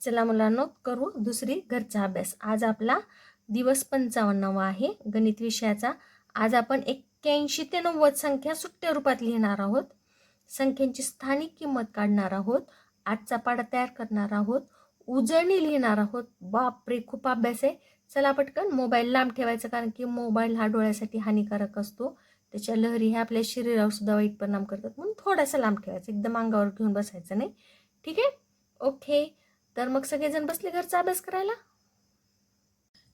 चला मुलांनो करू दुसरी घरचा अभ्यास. आज आपला दिवस पंचावन्नावा आहे. गणित विषयाचा आज आपण एक्क्याऐंशी ते नव्वद संख्या सुट्ट्या रूपात लिहिणार आहोत. संख्यांची स्थानिक किंमत काढणार आहोत. आजचा पाडा तयार करणार आहोत. उजळणी लिहिणार आहोत. बापरे खूप अभ्यास आहे. चला पटकन मोबाईल लांब ठेवायचा कारण की मोबाईल हा डोळ्यासाठी हानिकारक असतो. त्याच्या लहरी ह्या आपल्या शरीरावर सुद्धा वाईट परिणाम करतात. म्हणून थोडासा लांब ठेवायचा. एकदम अंगावर घेऊन बसायचं नाही. ठीक आहे? ओके. तर मग सगळेजण बसले घरचा अभ्यास करायला?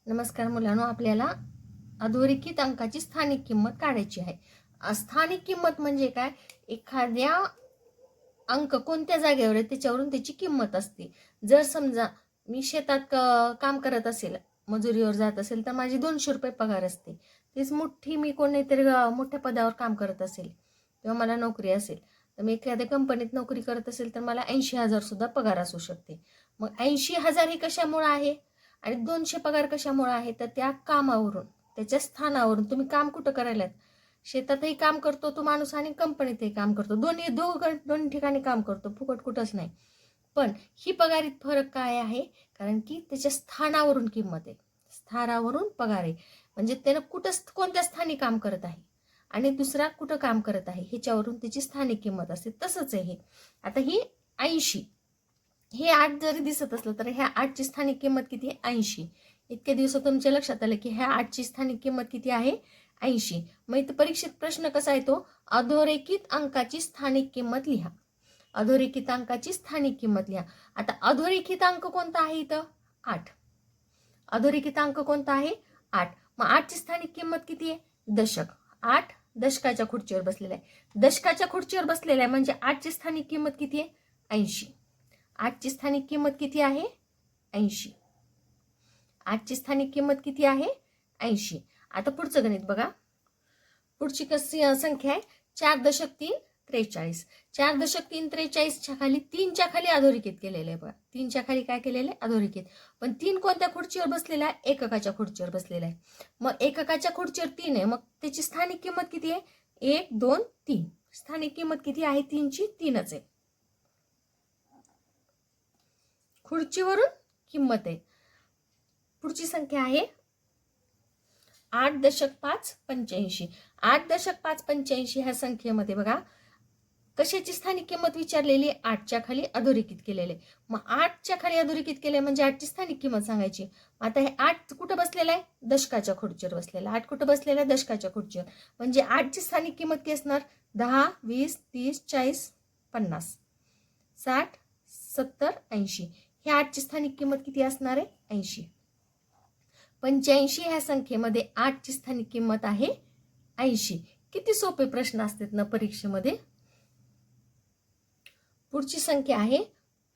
नमस्कार मुलांनो आपल्याला अधोरेखित अंकाची स्थानिक किंमत काढायची आहे. स्थानिक किंमत म्हणजे काय? एखाद्या अंक कोणत्या जागेवर आहे त्याच्यावरून त्याची किंमत असते. जर समजा मी शेतात काम करत असेल मजुरीवर जात असेल तर माझी दोनशे रुपये पगार असते. तीच मोठी मी कोणीतरी मोठ्या पदावर काम करत असेल किंवा मला नोकरी असेल तर मी एखाद्या कंपनीत नोकरी करत असेल तर मला ऐंशी हजार सुद्धा पगार असू शकते. मग ऐंशी हजार हे कशामुळं आहे? आणि दोनशे पगार कशामुळं आहे? तर त्या कामावरून त्याच्या स्थानावरून तुम्ही काम कुठं करायलात? शेतातही काम करतो तो माणूस आणि कंपनीतही काम करतो. दोन्ही दोघं दोन ठिकाणी काम करतो. फुकट कुठंच नाही. पण ही पगारीत फरक काय आहे? कारण की त्याच्या स्थानावरून किंमत आहे. स्थानावरून पगार आहे. म्हणजे त्यानं कुठं कोणत्या स्थानी काम करत आहे? आणि दुसरा कुठं काम करत आहे ह्याच्यावरून तिची स्थानिक किंमत असते तसंच आहे हे. आता ही ऐंशी. हे आठ जरी दिसत असलं तर ह्या आठची स्थानिक किंमत किती? आहे ऐंशी. इतक्या दिवस तुमच्या लक्षात आलं की ह्या आठची स्थानिक किंमत किती आहे? ऐंशी. मग इथं परीक्षेत प्रश्न कसा येतो? अधोरेखित अंकाची स्थानिक किंमत लिहा. अधोरेखित अंकाची स्थानिक किंमत लिहा. आता अधोरेखित अंक कोणता आहे इथं? आठ. अधोरेखित अंक कोणता आहे? आठ. मग आठची स्थानिक किंमत किती आहे? दशक. आठ दशकाच्या खुर्चीवर बसलेला आहे. दशकाच्या खुर्चीवर बसलेला आहे म्हणजे आठची स्थानिक किंमत किती आहे? ऐंशी. आठची स्थानिक किंमत किती आहे? ऐंशी. आठची स्थानिक किंमत किती आहे? ऐंशी. आता पुढचं गणित बघा. पुढची कशी संख्या आहे? चार दशक तीन त्रेचाळीस. चार दशक तीन त्रेचाळीसच्या खाली तीनच्या खाली अधोरेखित केलेले आहे बघा. तीनच्या खाली काय केलेले? अधोरेखित. पण तीन कोणत्या खुर्चीवर बसलेला आहे? एककाच्या खुर्चीवर बसलेला आहे. मग एककाच्या खुर्चीवर तीन आहे. मग त्याची स्थानिक किंमत किती आहे? एक दोन तीन. स्थानिक किंमत किती आहे? तीनची तीनच आहे. खुर्चीवरून किंमत आहे. पुढची संख्या आहे आठ दशक पाच पंच्याऐंशी. आठ दशक पाच पंच्याऐंशी ह्या संख्येमध्ये बघा. कशाची स्थानिक किंमत विचारलेली? आठच्या खाली अधोरेखित केलेले. मग आठच्या खाली अधोरेखित केले म्हणजे आठची स्थानिक किंमत सांगायची. आता हे आठ कुठं बसलेलं आहे? दशकाच्या खुर्चीवर बसलेलं. आहे. आठ कुठं बसलेलं आहे? दशकाच्या खुर्चीवर. म्हणजे आठची स्थानिक किंमत किती असणार? दहा वीस तीस चाळीस पन्नास. साठ सत्तर ऐंशी. हे आठची स्थानिक किंमत किती असणार आहे? ऐंशी. पंच्याऐंशी ह्या संख्येमध्ये आठची स्थानिक किंमत आहे ऐंशी. किती सोपे प्रश्न असतात ना परीक्षेमध्ये? पुढची संख्या आहे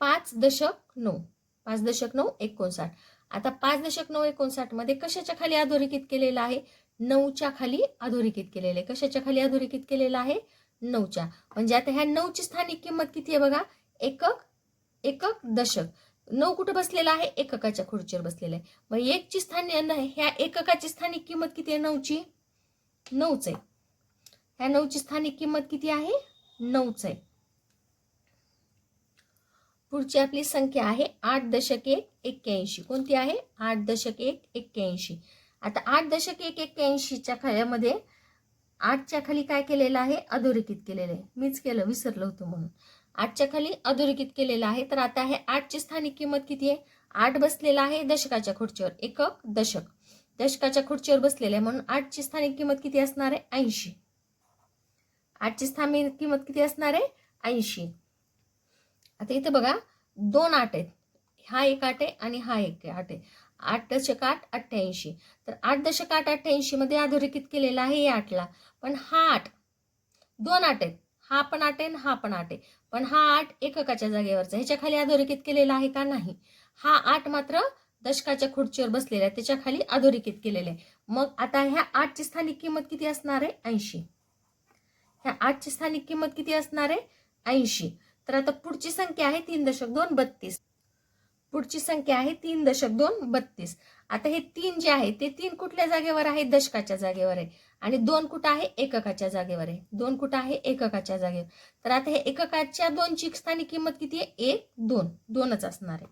पाच दशक नऊ. पाच दशक नऊ एकोणसाठ. आता पाच दशक नऊ एकोणसाठमध्ये कशाच्या खाली अधोरेखित केलेलं आहे? नऊच्या खाली अधोरेखित केलेलं आहे. कशाच्या खाली अधोरेखित केलेलं आहे? नऊच्या. म्हणजे आता ह्या नऊची स्थानिक किंमत किती आहे बघा? एकक एकक दशक. नऊ कुठं बसलेला आहे? एककाच्या खुर्चीवर बसलेला आहे. मग एकची स्थानिक ह्या एककाची स्थानिक किंमत किती आहे नऊची? नऊच आहे. ह्या नऊची स्थानिक किंमत किती आहे? नऊच आहे. पुढची आपली संख्या आहे आठ दशक एक एक्क्याऐंशी. कोणती आहे? आठ दशक एक एक्क्याऐंशी. आता आठ दशक एक एक्क्याऐंशीच्या खाल्यामध्ये आठच्या खाली काय केलेलं आहे? अधोरेखित केलेलं आहे. मीच केलं विसरलं होतं म्हणून. आठच्या खाली अधोरेखित केलेलं आहे. तर आता हे आठची स्थानिक किंमत किती आहे? आठ बसलेला आहे दशकाच्या खुर्चीवर. एकक दशक. दशकाच्या खुर्चीवर बसलेलं आहे म्हणून आठची स्थानिक किंमत किती असणार आहे? ऐंशी. आठची स्थानिक किंमत किती असणार आहे? ऐंशी. आता इथं बघा दोन आठ आहेत. हा एक आठ आहे आणि हा एक आठ आहे. आठ दशक आठ अठ्ठ्याऐंशी. तर आठ दशक आठ अठ्ठ्याऐंशी मध्ये अधोरेखित केलेला आहे या आठला. पण हा आठ दोन आठ आहेत. हा पण आठ आहे हा पण आठ आहे. पण हा आठ एककाच्या जागेवरचा ह्याच्या खाली अधोरेखित केलेला आहे का नाही? हा आठ मात्र दशकाच्या खुर्चीवर बसलेला आहे. त्याच्याखाली अधोरेखित केलेला आहे. मग आता ह्या आठची स्थानिक किंमत किती असणार आहे? ऐंशी. ह्या आठची स्थानिक किंमत किती असणार आहे? ऐंशी. तर आता पुढची संख्या आहे तीन दशक दोन बत्तीस. पुढची संख्या आहे तीन दशक दोन बत्तीस. आता हे तीन जे आहे ते तीन कुठल्या जागेवर आहे? दशकाच्या जागेवर आहे. आणि दोन कुठं आहे? एककाच्या जागेवर आहे. दोन कुठं आहे? एककाच्या जागेवर. तर आता हे एककाच्या दोनची स्थानिक किंमत किती आहे? एक दोन. दोनच असणार आहे.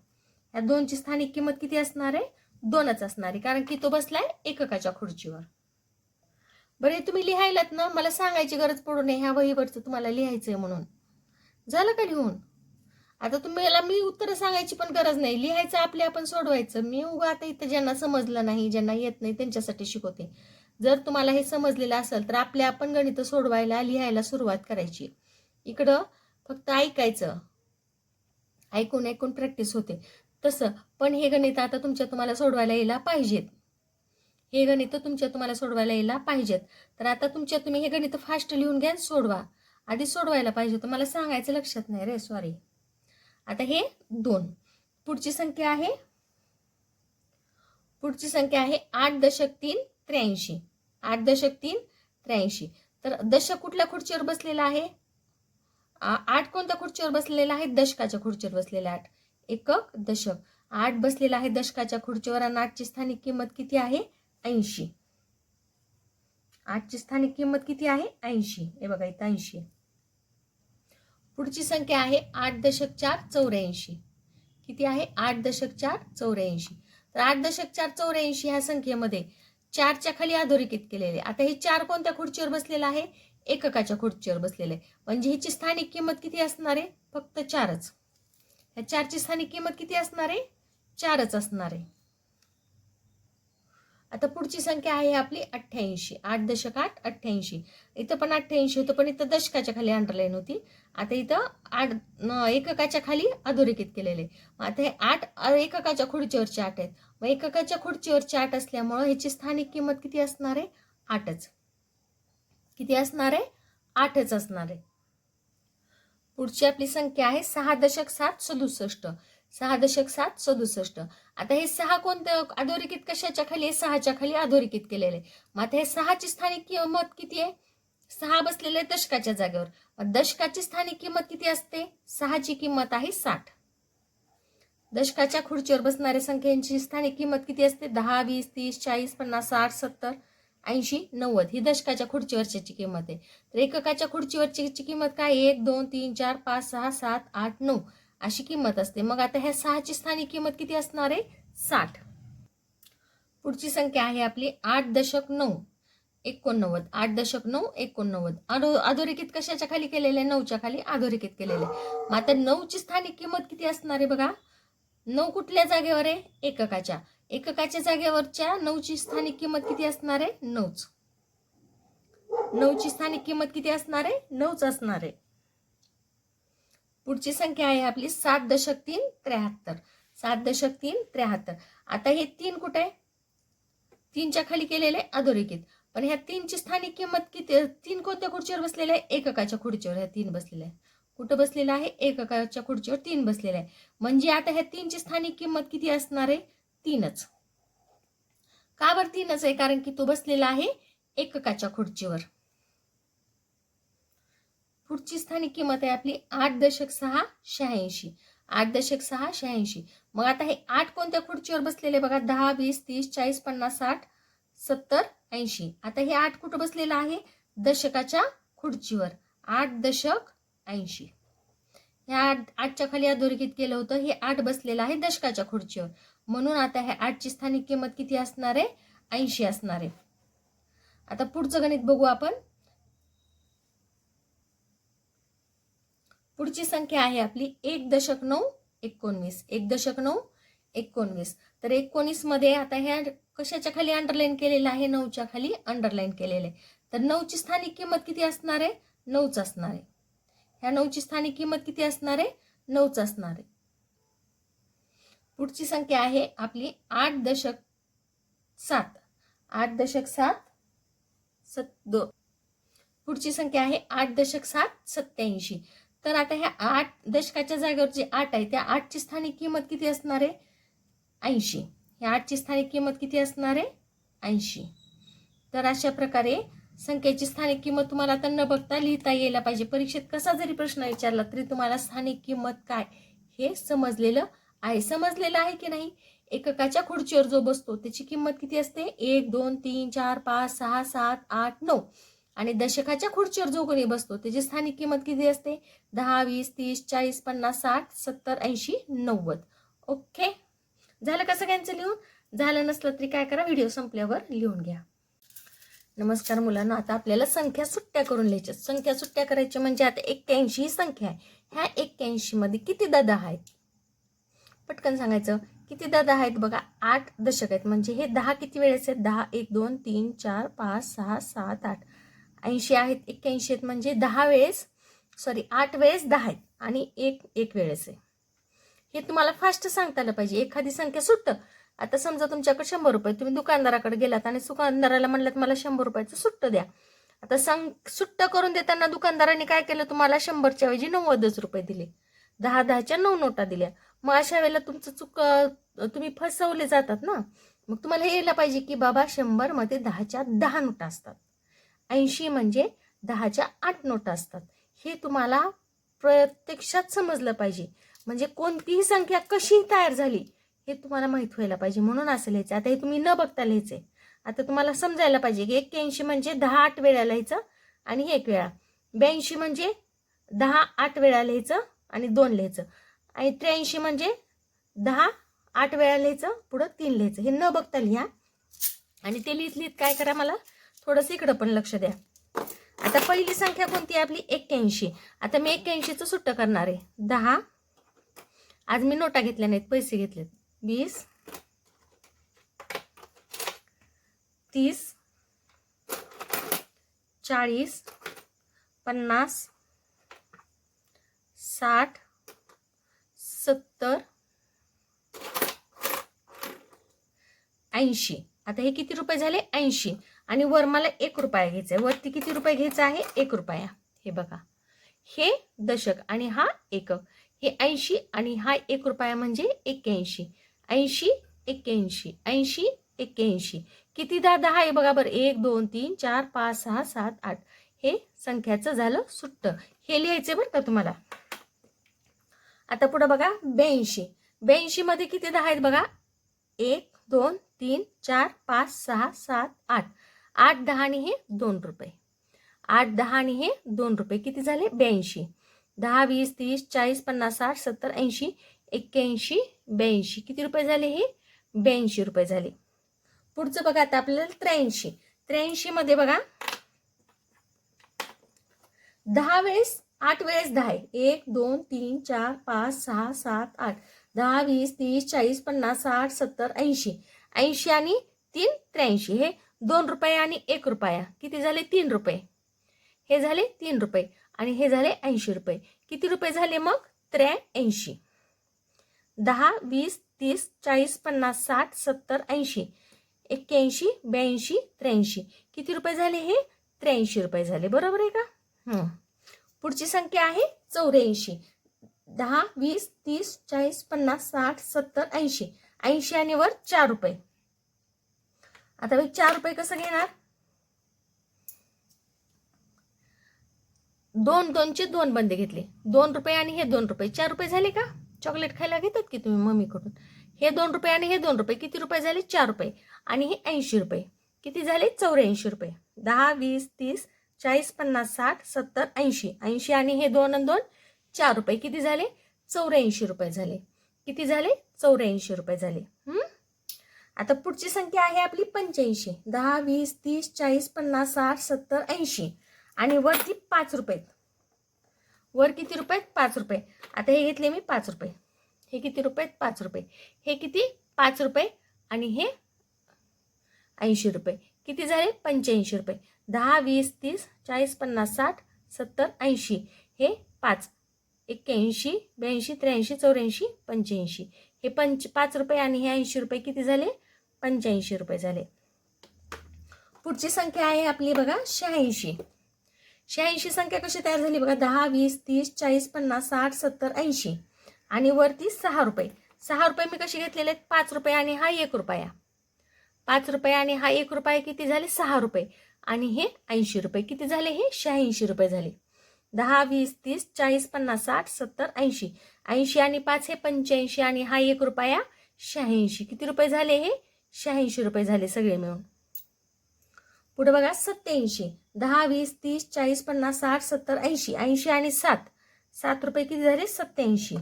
ह्या दोनची स्थानिक किंमत किती असणार आहे? दोनच असणार आहे. कारण की तो बसलाय एककाच्या खुर्चीवर. बरं हे तुम्ही लिहायलात ना? मला सांगायची गरज पडू नये. ह्या वहीवरचं तुम्हाला लिहायचंय म्हणून. झालं का लिहून? आता तुम्हाला मी उत्तरं सांगायची पण गरज नाही. लिहायचं आपले आपण सोडवायचं. मी उगा आता इथं ज्यांना समजलं नाही ज्यांना येत नाही त्यांच्यासाठी शिकवते. जर तुम्हाला हे समजलेलं असेल तर आपल्या आपण गणितं सोडवायला लिहायला सुरुवात करायची. इकडं फक्त ऐकायचं. ऐकून ऐकून प्रॅक्टिस होते. तसं पण हे गणित आता तुमच्या तुम्हाला सोडवायला यायला पाहिजेत. हे गणित तुमच्या तुम्हाला सोडवायला यायला पाहिजेत. तर आता तुमच्या तुम्ही हे गणित फास्ट लिहून घ्या सोडवा. आधी सोडवायला पाहिजे होतं. मला सांगायचं लक्षात नाही रे सॉरी आता हे दोन. पुढची संख्या आहे पुढची संख्या आहे आठ दशक तीन त्र्याऐंशी. आठ दशक तीन त्र्याऐंशी. तर दशक कुठल्या खुर्चीवर बसलेला आहे? आठ कोणत्या खुर्चीवर बसलेला आहे? दशकाच्या खुर्चीवर बसलेला आठ. एकक दशक. आठ बसलेला आहे दशकाच्या खुर्चीवर आणि आठची स्थानिक किंमत किती आहे? ऐंशी. आठची स्थानिक किंमत किती आहे? ऐंशी. हे बघा इथं ऐंशी. आहे. पुढची संख्या आहे आठ दशक चार चौऱ्याऐंशी. किती आहे? आठ दशक चार चौऱ्याऐंशी. तर आठ दशक चार चौऱ्याऐंशी ह्या संख्येमध्ये चारच्या खाली अधोरेखित केलेले. आता हे चार कोणत्या खुर्चीवर बसलेलं आहे? एककाच्या खुर्चीवर बसलेलं आहे. म्हणजे ह्याची स्थानिक किंमत किती असणार आहे? फक्त चारच. ह्या चारची स्थानिक किंमत किती असणार आहे? चारच असणार आहे. आता पुढची संख्या आहे आपली अठ्ठ्याऐंशी आठ दशक आठ अठ्ठ्याऐंशी. इथं पण अठ्ठ्याऐंशी होतं पण इथं दशकाच्या खाली अंडरलाईन होती. आता इथं आठ एककाच्या खाली अधोरेखित केलेले. आता हे आठ एककाच्या खुर्चीवरचे आठ आहेत. मग एककाच्या खुर्चीवरचे आठ असल्यामुळं ह्याची स्थानिक किंमत किती असणार आहे? आठच. किती असणार आहे? आठच असणार आहे. पुढची आपली संख्या आहे सहा दशक सात सदुसष्ट. सहा दशक सात सदुसष्ट आता हे सहा कोणतं अधोरेखित कशाच्या खाली आहे? सहाच्या खाली अधोरेखित केलेलं आहे. मग आता हे सहाची स्थानिक किंमत किती आहे? सहा बसलेले दशकाच्या जागेवर. मग दशकाची स्थानिक किंमत किती असते? सहाची किंमत आहे साठ. दशकाच्या खुर्चीवर बसणाऱ्या संख्यांची स्थानिक किंमत किती असते? दहा वीस तीस चाळीस पन्नास साठ सत्तर ऐंशी नव्वद ही दशकाच्या खुर्चीवरची किंमत आहे. तर एककाच्या खुर्चीवरची किंमत काय एक दोन तीन चार पाच सहा सात आठ नऊ. अशी किंमत असते. मग आता ह्या सहाची स्थानिक किंमत किती असणार आहे? साठ. पुढची संख्या आहे आपली आठ दशक नऊ. एकोणनव्वद. आठ दशक नऊ एकोणनव्वद. अधो अधोरेखित कशाच्या खाली केलेले नऊच्या खाली अधोरेखित केलेले मग आता नऊची स्थानिक किंमत किती असणार आहे बघा? नऊ कुठल्या जागेवर आहे? एककाच्या. एककाच्या जागेवरच्या नऊची स्थानिक किंमत किती असणार आहे? नऊच. नऊची स्थानिक किंमत किती असणार आहे? नऊच असणार आहे. पुढची संख्या आहे आपली सात दशक तीन त्र्याहत्तर. सात दशक तीन त्र्याहत्तर. आता हे तीन कुठे? आहे तीनच्या खाली केलेले अधोरेखित. पण ह्या तीनची स्थानिक किंमत किती? तीन कोणत्या खुर्चीवर बसलेल्या आहे? एककाच्या खुर्चीवर. ह्या तीन बसलेल्या आहे कुठं बसलेला आहे? एककाच्या खुर्चीवर तीन बसलेल्या आहे म्हणजे आता ह्या तीनची स्थानिक किंमत किती असणार आहे? तीनच. का बरं तीनच आहे? कारण की तो बसलेला आहे एककाच्या खुर्चीवर. पुढची स्थानिक किंमत आहे आपली आठ दशक सहा शहाऐंशी. आठ दशक सहा शहाऐंशी. मग आता हे आठ कोणत्या खुर्चीवर बसलेले बघा? दहा वीस तीस चाळीस पन्नास साठ सत्तर ऐंशी. आता हे आठ कुठं बसलेलं आहे? दशकाच्या खुर्चीवर. आठ दशक ऐंशी. ह्या आठ आठच्या खाली अधोरेखित केलं होतं. हे आठ बसलेलं आहे दशकाच्या खुर्चीवर. म्हणून आता हे आठची स्थानिक किंमत किती असणार आहे? ऐंशी असणार आहे. आता पुढचं गणित बघू आपण. पुढची संख्या आहे आपली एक दशक नऊ एकोणवीस. एक दशक नऊ एकोणवीस. तर एकोणीसमध्ये आता ह्या कशाच्या खाली अंडरलाईन केलेलं आहे? नऊच्या खाली अंडरलाईन केलेलं आहे. तर नऊची स्थानिक किंमत किती असणार आहे? नऊच असणार आहे. ह्या नऊची स्थानिक किंमत किती असणार आहे? नऊच असणार आहे. पुढची संख्या आहे आपली आठ दशक सात. आठ दशक सात सत दो. पुढची संख्या आहे आठ दशक सात सत्याऐंशी तर आता ह्या आठ दशकाच्या जागेवर जे आठ आहे त्या आठची स्थानिक किंमत किती असणार आहे? ऐंशी. ह्या आठची स्थानिक किंमत किती असणार आहे? ऐंशी. तर अशा प्रकारे संख्येची स्थानिक किंमत तुम्हाला आता न बघता लिहिता यायला पाहिजे. परीक्षेत कसा जरी प्रश्न विचारला तरी तुम्हाला स्थानिक किंमत काय हे समजलेलं आहे. समजलेलं आहे की नाही? एककाच्या खुर्चीवर जो बसतो त्याची किंमत किती असते? एक दोन तीन चार पाच सहा सात आठ नऊ. आणि दशकाच्या खुर्चीवर जो कोणी बसतो त्याची स्थानिक किंमत किती असते? दहा वीस तीस चाळीस पन्नास साठ सत्तर ऐंशी नव्वद. ओके? झालं का सगळ्यांचं लिहून? झालं नसलं तरी काय करा व्हिडिओ संपल्यावर लिहून घ्या. नमस्कार मुलांना आता आपल्याला संख्या सुट्ट्या करून लिहायच्या संख्या सुट्ट्या करायच्या म्हणजे आता एक्क्याऐंशी ही संख्या आहे. ह्या एक्क्याऐंशीमध्ये किती दादा आहेत? पटकन सांगायचं. किती दादा आहेत बघा? आठ दशक आहेत. म्हणजे हे दहा किती वेळेस आहेत? दहा एक दोन तीन चार पाच सहा सात आठ. ऐंशी आहेत एक्क्याऐंशी आहेत म्हणजे दहा वेळेस सॉरी आठ वेळेस दहा आहेत आणि एक एक वेळेस आहे. हे तुम्हाला फास्ट सांगता आलं पाहिजे. एखादी संख्या सुटतं. आता समजा तुमच्याकडे शंभर रुपये तुम्ही दुकानदाराकडे गेलात आणि दुकानदाराला म्हणलात मला शंभर रुपयाचं सुट्टं द्या. आता संग सुट्ट करून देताना दुकानदाराने काय केलं? तुम्हाला शंभरच्या ऐवजी नव्वदच रुपये दिले. दहा दहाच्या नऊ नोटा दिल्या. मग अशा वेळेला तुमचं चुक तुम्ही फसवले जातात ना. मग तुम्हाला हे यायला पाहिजे की बाबा शंभरमध्ये दहाच्या दहा नोटा असतात. ऐंशी म्हणजे दहाच्या आठ नोटा असतात. हे तुम्हाला प्रत्यक्षात समजलं पाहिजे. म्हणजे कोणतीही संख्या कशी तयार झाली हे तुम्हाला माहीत व्हायला पाहिजे. म्हणून असं लिहायचं. आता हे तुम्ही न बघता लिहायचे आता तुम्हाला समजायला पाहिजे की एक्क्याऐंशी म्हणजे दहा आठ वेळा लिहायचं आणि एक वेळा. ब्याऐंशी म्हणजे दहा आठ वेळा लिहायचं आणि दोन लिहायचं. आणि त्र्याऐंशी म्हणजे दहा आठ वेळा लिहायचं पुढं तीन लिहायचं. हे न बघता लिहा. आणि ते लिहित लिहित काय करा मला? थोडंसं इकडं पण लक्ष द्या. आता पहिली संख्या कोणती आहे आपली? एक्क्याऐंशी. आता मी एक्क्याऐंशीचं सुट्ट करणार आहे. दहा. आज मी नोटा घेतल्या नाहीत पैसे घेतलेत. वीस. तीस. चाळीस. पन्नास. साठ. सत्तर. ऐंशी. आता हे किती रुपये झाले? ऐंशी. आणि वर मला एक रुपया घ्यायचा आहे. वरती किती रुपये घ्यायचा आहे? एक रुपया. हे बघा. हे दशक आणि हा एकक. हे ऐंशी आणि हा एक रुपया म्हणजे एक्क्याऐंशी. ऐंशी एक्क्याऐंशी ऐंशी एक्क्याऐंशी. किती दहा दहा आहे बघा बरं. एक दोन तीन चार पाच सहा सात आठ. हे संख्याचं झालं सुट्ट. हे लिहायचं बरं का तुम्हाला? आता पुढं बघा. ब्याऐंशी. ब्याऐंशीमध्ये किती दहा आहेत बघा? एक दोन तीन चार पाच सहा सात आठ. आठ दहा आणि हे दोन रुपये. आठ दहा आणि हे दोन रुपये. किती झाले? ब्याऐंशी. दहा वीस तीस चाळीस पन्नास साठ सत्तर ऐंशी एक्क्याऐंशी ब्याऐंशी. किती रुपये झाले हे? ब्याऐंशी रुपये झाले. पुढचं बघा आता आपल्याला त्र्याऐंशी. त्र्याऐंशीमध्ये बघा. दहा वेळेस आठ वेळेस दहा आहे. एक दोन तीन चार पाच सहा सात आठ. दहा वीस तीस चाळीस पन्नास साठ सत्तर ऐंशी. ऐंशी आणि तीन त्र्याऐंशी. हे दोन रुपये आणि एक रुपया. किती झाले? तीन रुपये. हे झाले तीन रुपये. आणि हे झाले ऐंशी रुपये. किती रुपये झाले मग? त्र्याऐंशी. दहा वीस तीस चाळीस पन्नास साठ सत्तर ऐंशी. एक्क्याऐंशी ब्याऐंशी त्र्याऐंशी. किती रुपये झाले हे? त्र्याऐंशी रुपये झाले. बरोबर आहे का? पुढची संख्या आहे चौऱ्याऐंशी. दहा वीस तीस चाळीस पन्नास साठ सत्तर ऐंशी. ऐंशी आणि वर चार रुपये. आता मी चार रुपये कसं घेणार? दोन दोनचे दोन बंदे घेतले. दोन रुपये आणि हे दोन रुपये. चार रुपये झाले का? चॉकलेट खायला घेतात की तुम्ही मम्मीकडून? हे दोन रुपये आणि हे दोन रुपये. किती रुपये झाले? चार रुपये. आणि हे ऐंशी रुपये. किती झाले? चौऱ्याऐंशी रुपये. दहा वीस तीस चाळीस पन्नास साठ सत्तर ऐंशी. ऐंशी आणि हे दोन आणि दोन चार रुपये. किती झाले? चौऱ्याऐंशी रुपये झाले. किती झाले? चौऱ्याऐंशी रुपये झाले. आता पुढची संख्या आहे आपली पंच्याऐंशी. दहा वीस तीस चाळीस पन्नास साठ सत्तर ऐंशी. आणि वरती पाच रुपये वर किती रुपये पाच रुपये. आता हे घेतले मी पाच रुपये. हे किती रुपये पाच रुपये. हे किती? पाच रुपये. आणि हे ऐंशी रुपये. किती झाले? पंच्याऐंशी रुपये. दहा वीस तीस चाळीस पन्नास साठ सत्तर ऐंशी. हे पाच. एक्क्याऐंशी ब्याऐंशी त्र्याऐंशी चौऱ्याऐंशी पंच्याऐंशी. हे पंच पाच रुपये आणि हे ऐंशी रुपये किती झाले? पंच्याऐंशी रुपये झाले. पुढची संख्या आहे आपली बघा शहाऐंशी. शहाऐंशी संख्या कशी तयार झाली बघा दहा वीस तीस चाळीस पन्नास साठ सत्तर ऐंशी. आणि वरती सहा रुपये. सहा रुपये मी कशी घेतलेले आहेत? पाच रुपये आणि हा एक रुपया. पाच रुपये आणि हा एक रुपया किती झाले? सहा रुपये. आणि हे ऐंशी रुपये किती झाले? हे शहाऐंशी रुपये झाले. दहा वीस तीस चाळीस पन्नास साठ सत्तर ऐंशी. ऐंशी आणि पाच हे पंच्याऐंशी आणि हा एक रुपया शहाऐंशी. किती रुपये झाले हे? शहाऐंशी रुपये झाले सगळे मिळून. पुढे बघा सत्याऐंशी दहा वीस तीस चाळीस पन्नास साठ सत्तर ऐंशी ऐंशी आणि सात. सात रुपये किती झाले? सत्याऐंशी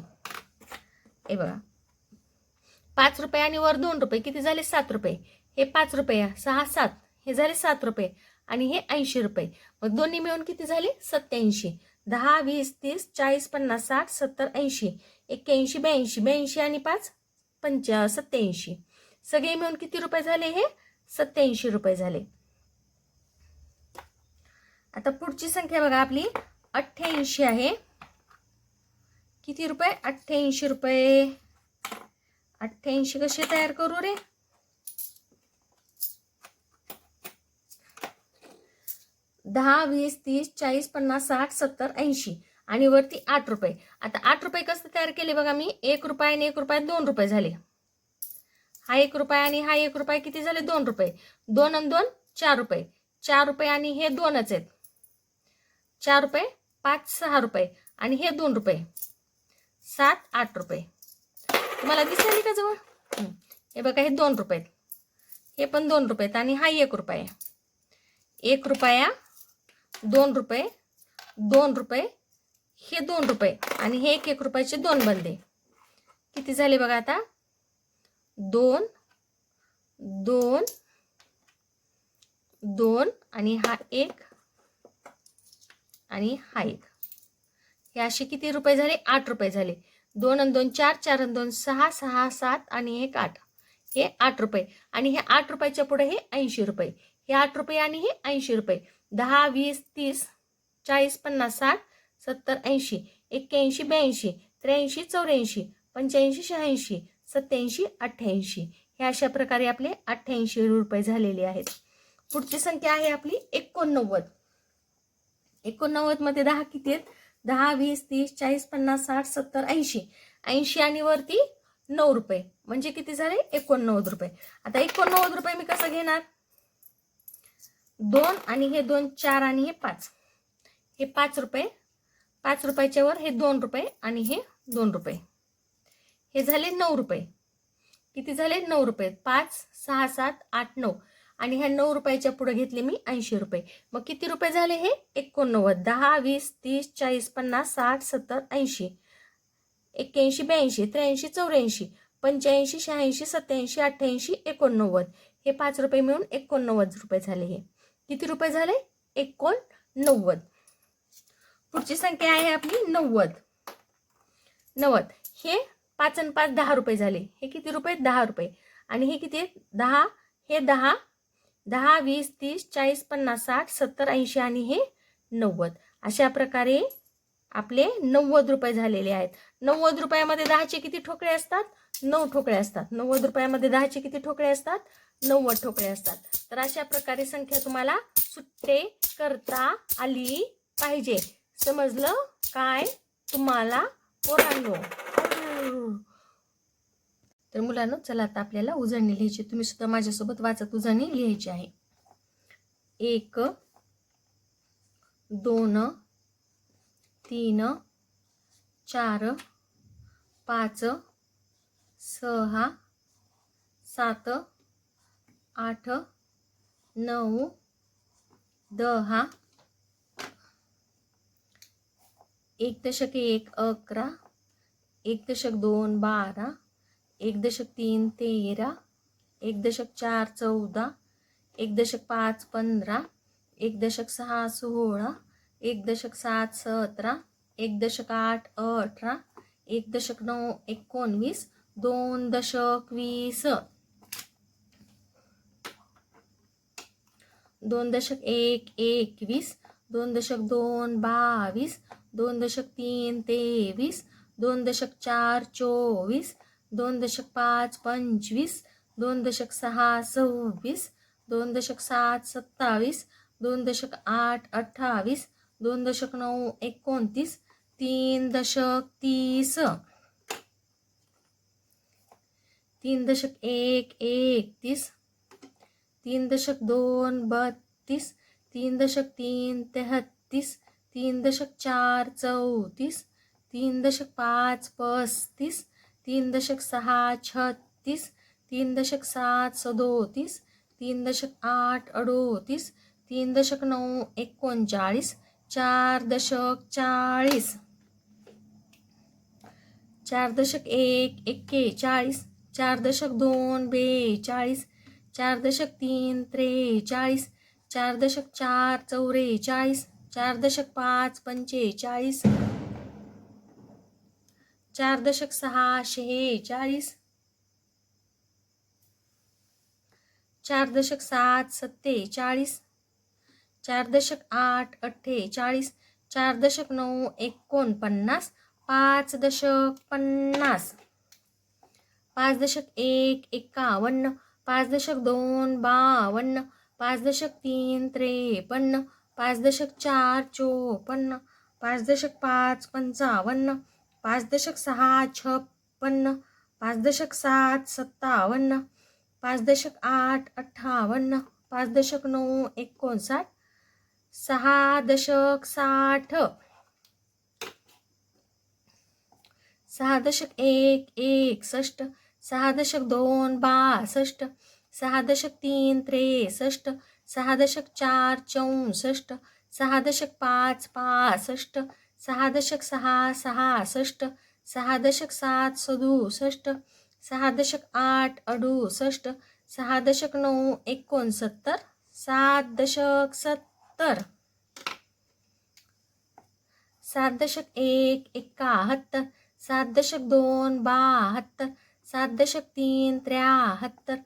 हे बघा. पाच रुपये आणि वर दोन रुपये किती झाले? सात रुपये. हे पाच रुपये सहा सात. हे झाले सात रुपये आणि हे ऐंशी रुपये. मग दोन्ही मिळून किती झाले? सत्याऐंशी दहा वीस तीस चाळीस पन्नास साठ सत्तर ऐंशी. एक्क्याऐंशी ब्याऐंशी. ब्याऐंशी आणि पाच पंच सत्याऐंशी सगळे मिळून किती रुपये झाले हे? सत्याऐंशी रुपये झाले. आता पुढची संख्या बघा आपली. अठ्ठ्याऐंशी आहे. किती रुपये? अठ्ठ्याऐंशी रुपये. अठ्ठ्याऐंशी कसे तयार करू रे? दहा वीस तीस चाळीस पन्नास साठ सत्तर ऐंशी. आणि वरती आठ रुपये. आता आठ रुपये कसं तयार केले बघा मी? एक रुपये आणि एक रुपये दोन रुपये झाले. हा एक रुपये आणि हा एक रुपये किती झाले? दोन रुपये. दोन आणि दोन चार रुपये. चार रुपये आणि हे दोनच आहेत. चार रुपये पाच सहा रुपये आणि हे दोन रुपये. सात आठ रुपये. तुम्हाला दिसेल का जवळ? हे बघा हे दोन रुपये हे पण दोन रुपये आणि हा एक रुपये एक रुपया दोन रुपये दोन रुपये हे दोन रुपये आणि हे एक एक रुपयाचे दोन बंदे. किती झाले बघा आता? दोन दोन दोन आणि हा एक आणि हा एक. हे असे किती रुपये झाले? आठ रुपये झाले. दोन आणि दोन चार चार आणि दोन सहा सहा सात आणि एक आठ. हे आठ रुपये. आणि हे आठ रुपयाच्या पुढे हे ऐंशी रुपये. हे आठ रुपये आणि हे ऐंशी रुपये. दहा वीस तीस चाळीस पन्नास साठ सत्तर ऐंशी एक्क्याऐंशी ब्याऐंशी त्र्याऐंशी चौऱ्याऐंशी पंच्याऐंशी शहाऐंशी सत्याऐंशी अठ्ठ्याऐंशी. हे अशा प्रकारे आपले अठ्ठ्याऐंशी रुपये झालेले आहेत. पुढची संख्या आहे आपली एकोणनव्वद. एकोणनव्वदमध्ये दहा किती आहेत? दहा वीस तीस चाळीस पन्नास साठ सत्तर ऐंशी. ऐंशी आणि वरती नऊ रुपये. म्हणजे किती झाले? एकोणनव्वद रुपये. आता एकोणनव्वद रुपये मी कसं घेणार? दोन आणि हे दोन चार आणि हे पाच. हे पाच रुपये. पाच रुपयाच्या वर हे दोन रुपये आणि हे दोन रुपये. हे झाले नऊ रुपये. किती झाले? नऊ रुपये. पाच सहा सात आठ नऊ. आणि ह्या नऊ रुपयाच्या पुढे घेतले मी ऐंशी रुपये. मग किती रुपये झाले हे? एकोणनव्वद. दहा वीस तीस चाळीस पन्नास साठ सत्तर ऐंशी. एक्क्याऐंशी ब्याऐंशी त्र्याऐंशी चौऱ्याऐंशी. पंच्याऐंशी शहाऐंशी सत्याऐंशी अठ्ठ्याऐंशी एकोणनव्वद. हे पाच रुपये मिळून एकोणनव्वद रुपये झाले हे. किती रुपये झाले? एकोणनव्वद. पुढची संख्या आहे आपली नव्वद. नव्वद. हे पाच आणि पाच दहा रुपये झाले. हे किती रुपये? दहा रुपये. आणि हे किती आहेत? दहा. हे दहा. दहा वीस तीस चाळीस पन्नास साठ सत्तर ऐंशी आणि हे नव्वद. अशा प्रकारे आपले नव्वद रुपये झालेले आहेत. नव्वद रुपयामध्ये दहाचे किती ठोकळे असतात? नऊ ठोकळे असतात. नव्वद रुपयामध्ये दहाचे किती ठोकळे असतात? नव्वद ठोकळे असतात. तर अशा प्रकारे संख्या तुम्हाला सुट्टे करता आली पाहिजे. समजलं काय? तुम्हाला पोरांनो? तर मुलांना चला आता आपल्याला उजळणी लिहायची तुम्ही सुद्धा माझ्यासोबत वाचत उजळणी लिहायची आहे. एक दोन तीन चार पाच सहा सात आठ नऊ दहा एक दशक एक अकरा एक दशक दोन बारा एक दशक तीन तेरा एक दशक चार चौदा एक दशक पाच पंधरा एक दशक सहा सोळा एक दशक सात सतरा एक दशक आठ अठरा एक दशक नऊ एकोणवीस दोन दशक वीस. दोन दशक एक एकवीस दोन दशक दोन बावीस दोन दशक तीन तेवीस दोन दशक चार चोवीस दोन दशक पाच पंचवीस दोन दशक सहा सव्वीस दोन दशक सात सत्तावीस दोन दशक आठ अठ्ठावीस दोन दशक नऊ एकोणतीस तीन दशक तीस. तीन दशक एक एकतीस तीन दशक दोन बत्तीस तीन दशक तीन तेहत्तीस तीन दशक चार चौतीस तीन दशक पाच पस्तीस तीन दशक सहा छत्तीस तीन दशक सात सदोतीस तीन दशक आठ अडोतीस तीन दशक नऊ एकोणचाळीस चार दशक चाळीस. चार दशक एक एक्केचाळीस चार दशक दोन बेचाळीस चार दशक तीन त्रेचाळीस चार दशक चार चौवेचाळीस चार दशक पाच पंचेचाळीस चार दशक सहाशे चाळीस चार दशक सात सत्तेचाळीस. चार दशक आठ अठ्ठेचाळीस. चार दशक नऊ एकोणपन्नास. पाच दशक पन्नास. पाच दशक एक एकावन्न. पाच दशक दोन बावन्न. पाच दशक तीन त्रेपन्न. पाच दशक चार चोपन्न. पाच दशक पाच पंचावन्न. पाच दशक सहा छप्पन्न पाच दशक सात सत्तावन्न पाच दशक आठ अठ्ठावन्न पाच दशक नऊ एकोणसाठ सहा दशक साठ. सहा दशक एक एकसष्ट सहा दशक दोन बासष्ट सहा दशक तीन त्रेसष्ट सहा दशक चार चौसष्ट सहा दशक पाच पासष्ट सहा दशक सहा सहासष्ट सहा दशक सात सदुसष्ट सहा दशक आठ अडुसष्ट सहा दशक नऊ एकोणसत्तर सात दशक सत्तर. सात दशक एक एकाहत्तर सात दशक दोन बाहत्तर सात दशक तीन त्र्याहत्तर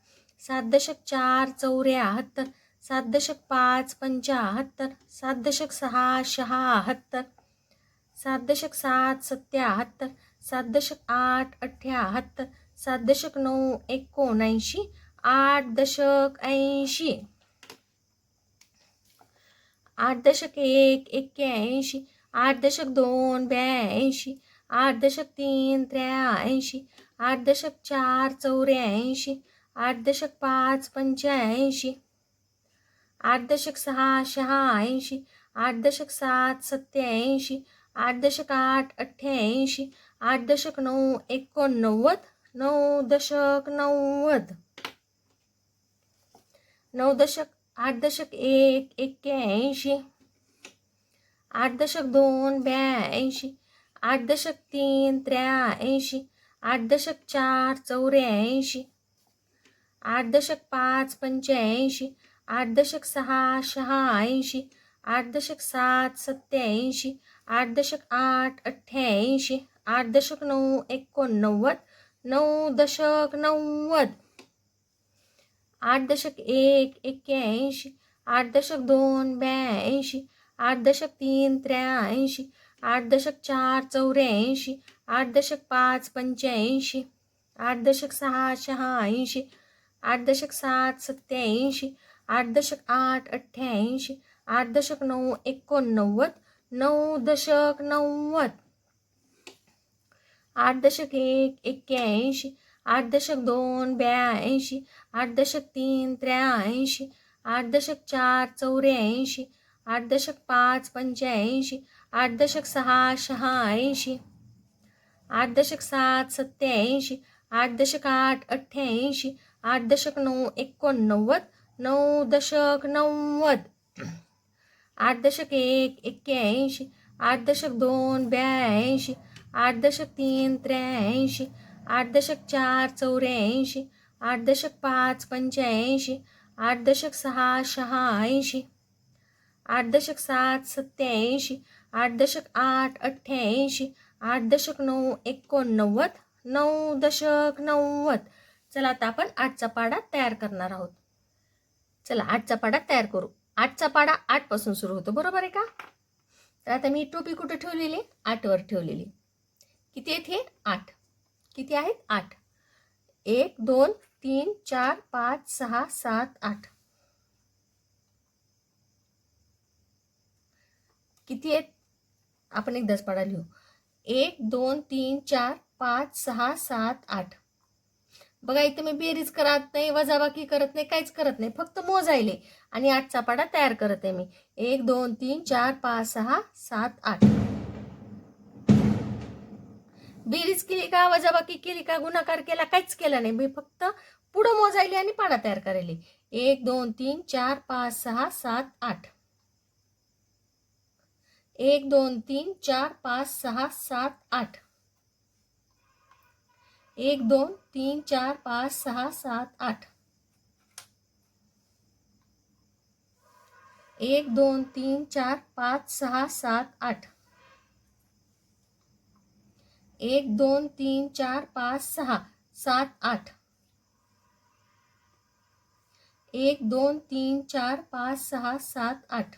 सात दशक चार चौऱ्याहत्तर सात दशक पाच पंचाहत्तर सात दशक सहा शहात्तर सात दशक सात सत्याहत्तर सात दशक आठ अठ्ठ्याहत्तर सात दशक नऊ एकोणऐंशी आठ दशक ऐंशी. आठ दशक एक एक्क्याऐंशी आठ दशक दोन ब्याऐंशी आठ दशक तीन त्र्याऐंशी आठ दशक चार चौऱ्याऐंशी आठ दशक पाच पंच्याऐंशी आठ दशक सहा शहाऐंशी आठ दशक सात सत्याऐंशी आठ दशक आठ अठ्ठ्याऐंशी आठ दशक नऊ एकोणनव्वद नऊ दशक नव्वद. नऊ दशक आठ दशक एक एक्क्याऐंशी आठ दशक दोन ब्याऐंशी आठ दशक तीन त्र्याऐंशी आठ दशक चार चौऱ्याऐंशी आठ दशक पाच पंच्याऐंशी आठ दशक सहा शहाऐंशी आठ दशक सात सत्याऐंशी आठ दशक आठ अठ्ठ्याऐंशी आठ दशक नऊ एकोणनव्वद नऊ दशक नव्वद आठ दशक एक एक्क्याऐंशी आठ दशक दोन ब्याऐंशी आठ दशक तीन त्र्याऐंशी आठ दशक चार चौऱ्याऐंशी आठ दशक पाच पंच्याऐंशी आठ दशक सहा शहाऐंशी आठ दशक सात सत्याऐंशी आठ दशक आठ अठ्ठ्याऐंशी आठ दशक नऊ एकोणनव्वद नऊ दशक नव्वद. आठ दशक एक एक्क्याऐंशी. आठ दशक दोन ब्याऐंशी. आठ दशक तीन त्र्याऐंशी. आठ दशक चार चौऱ्याऐंशी. आठ दशक पाच पंच्याऐंशी. आठ दशक सहा शहाऐंशी. आठ दशक सात सत्याऐंशी आठ दशक आठ अठ्ठ्याऐंशी. आठ दशक नऊ एकोणनव्वद. नऊ दशक नव्वद. आठ दशक एक एक्क्याऐंशी. आठ दशक दोन ब्याऐंशी. आठ दशक तीन त्र्याऐंशी. आठ दशक चार चौऱ्याऐंशी. आठ दशक पाच पंच्याऐंशी. आठ दशक सहा शहाऐंशी. आठ दशक सात सत्याऐंशी आठ दशक आठ अठ्ठ्याऐंशी. आठ दशक नऊ एकोणनव्वद. नऊ दशक नव्वद. चला आता आपण आठचा पाडा तयार करणार आहोत. चला आठचा पाडा तयार करू. आठचा पाडा आठपासून सुरू होतो. बरोबर आहे का? तर आता मी टोपी कुठं ठेवलेली? आठवर ठेवलेली. किती आहेत हे? आठ. किती आहेत? आठ. एक दोन तीन चार पाच सहा सात आठ. किती आहेत? आपण एकदाच पाडा लिहू. एक दोन तीन चार पाच सहा सात आठ. बघा इथे मी बेरीज करत नाही वजाबाकी करत नाही काहीच करत नाही. फक्त मोजायले आणि आठचा पाडा तयार करत आहे मी. एक दोन तीन चार पाच सहा सात आठ. बेरीज केली का वजाबाकी केली का गुणाकार केला काहीच केला नाही. मी फक्त पुढं मोजायले आणि पाडा तयार करायले एक दोन तीन चार पाच सहा सात आठ. एक दोन तीन चार पाच सहा सात आठ. एक दोन तीन चार पाच सहा सात आठ. एक दोन तीन चार पाच सहा सात आठ. एक दोन तीन चार पाच सहा सात आठ. एक दोन तीन चार पाच सहा सात आठ.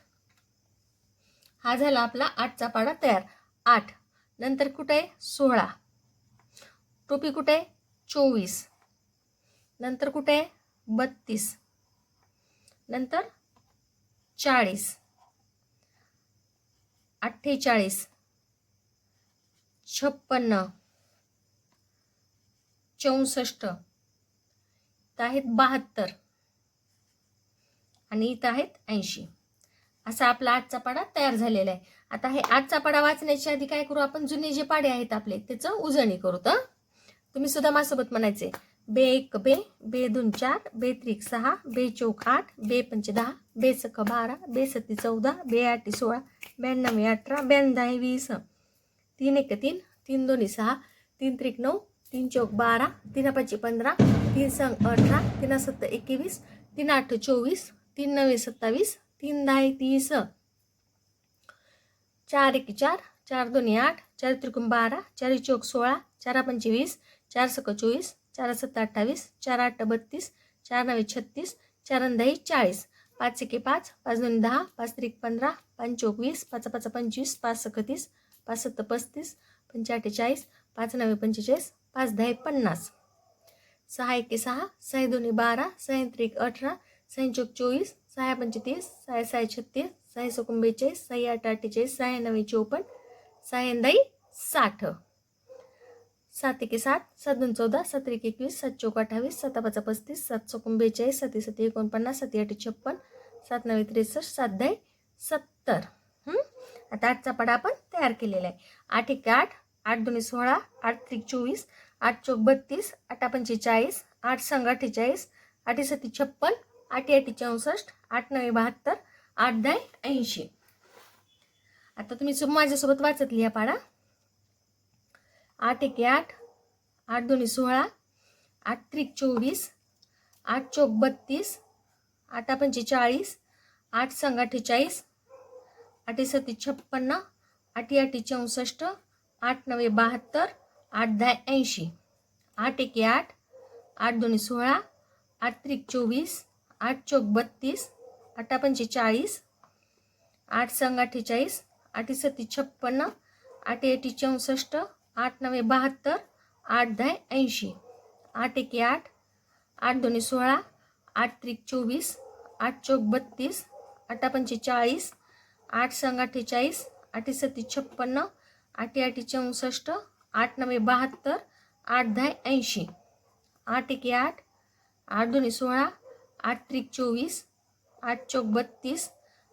हा झाला आपला आठचा पाडा तयार. आठ. नंतर कुठे? आहे सोळा. टोपी कुठे? आहे चोवीस. नंतर कुठे? आहे बत्तीस. नंतर चाळीस. अठ्ठेचाळीस. छप्पन्न. चौसष्ट. इथं आहेत बहात्तर. आणि इथं आहेत ऐंशी. असा आपला आजचा पाडा तयार झालेला आहे. आता हे आजचा पाडा वाचण्याच्या आधी काय करू? आपण जुने जे पाडे आहेत आपले त्याचं उजळणी करू तर? तुम्ही सुद्धा माझ्यासोबत म्हणायचे बे एक बे बे दोन चार बे त्रिक सहा बे चौक आठ बे पंच दहा बे सख बारा बे सत्ती चौदा बे आठी सोळा ब्याण्णव अठरा ब्याण्णव वीस. तीन एक तीन तीन दोन्ही सहा तीन त्रिक नऊ तीन चौक बारा तीन पाचशे पंधरा तीन संग अठरा तीन सत्तर एकवीस तीन आठ चोवीस तीन नवे सत्तावीस तीन दहा तीस. चार एक चार चार दोन्ही आठ चार त्रिकोण बारा चार चौक सोळा चार पंचवीस चार सक चोवीस चार सत्तर अठ्ठावीस चार आठ बत्तीस चार नवे छत्तीस चार दही चाळीस. पाच एके पाच पाच दोन दहा पाच त्रिक पंधरा पाच चोवीस पाच पाच पंचवीस पाच सकतीस पाच सत्त पस्तीस पंच अठ्ठेचाळीस पाच नवे पंचेचाळीस पाच दहा पन्नास. सहा एके सहा सहा दोन्ही बारा सहा त्रिक अठरा सहा चौक चोवीस सहा पंचेतीस सहा सहा छत्तीस सहा सकुंबेचाळीस सहा आठ अठ्ठेचाळीस सहा नवे चोपन्न सहा दाई साठ. सात एके सात सात दोन चौदा सात एक एकवीस सात चौक अठ्ठावीस सात पाच पस्तीस सात चौकून बेचाळीस साती सती एकोणपन्नास साती आठ छप्पन सात नव्वे त्रेसष्ट सात दहा सत्तर. आता आठचा पाडा आपण तयार केलेला आहे. आठ एक आठ आठ दोन्ही सोळा आठ त्रिक चोवीस आठ चौक बत्तीस आठ पंचेचाळीस आठ संग अठ्ठेचाळीस आठी सती छप्पन आठी आठी चौसष्ट आठ नव्वे बहात्तर आठ दहा ऐंशी. आता तुम्ही माझ्यासोबत वाचत लिहा पाडा आठ एके आठ आठ दोन्ही सोळा आठ त्रिक चोवीस आठ चौक बत्तीस आठ पंचेचाळीस आठ संग अठ्ठेचाळीस आठी सती छप्पन्न आठी आठी चौसष्ट आठ नवे बहात्तर आठ दहा ऐंशी. आठ एके आठ आठ दोन्ही सोळा आठ त्रिक चोवीस आठ चौक बत्तीस आठ पंचेचाळीस आठ संग अठ्ठेचाळीस आठी सती छप्पन्न आठ एटी चौसष्ट आठ नवे बहात्तर आठ दहा ऐंशी. आठ एके आठ आठ दोन्ही सोळा आठ त्रिक चोवीस आठ चौक बत्तीस आठ पंचेचाळीस आठ संग अठ्ठेचाळीस आठी सत्ती छप्पन्न आठी आठी चौसष्ट आठ नवे बहात्तर आठ दहा ऐंशी. आठ एके आठ आठ दोन्ही सोळा आठ त्रिक चोवीस आठ चौक बत्तीस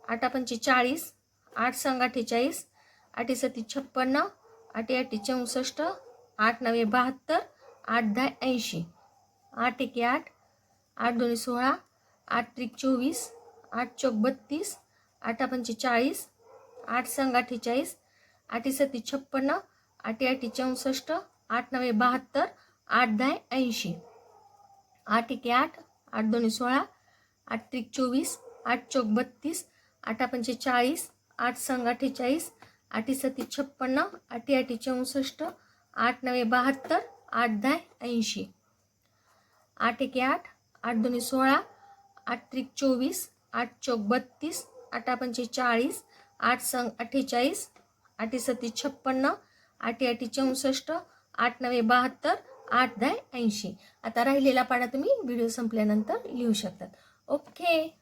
आठ पंचेचाळीस आठ संग अठ्ठेचाळीस आठी सत्ती छप्पन्न आठ आठी चौसष्ट आठ नवे बहात्तर आठ दहा ऐंशी. आठ एके आठ आठ दोन्ही सोळा आठ त्रिक चोवीस आठ चौक बत्तीस आठ पंचेचाळीस आठ संघ अठ्ठेचाळीस आठी सत्ती छप्पन्न आठी आठी चौसष्ट आठ नवे बहात्तर आठ दहा ऐंशी. आठ एके आठ आठ दोन्ही सोळा आठ त्रिक चोवीस आठ चौक बत्तीस आठ पंचेचाळीस आठ संघ अठ्ठेचाळीस आठी सती छप्पन्न आठी आठी चौसष्ट आठ नवे बहात्तर आठ दहा ऐंशी. आठ एके आठ आठ दोन्ही सोळा आठ त्रिक चोवीस आठ चौक बत्तीस आठ पंचेचाळीस आठ संग अठ्ठेचाळीस आठी सती छप्पन्न आठी आठी चौसष्ट आठ नवे बहात्तर आठ दहा ऐंशी. आता राहिलेला पाडा तुम्ही व्हिडिओ संपल्यानंतर लिहू शकतात. ओके.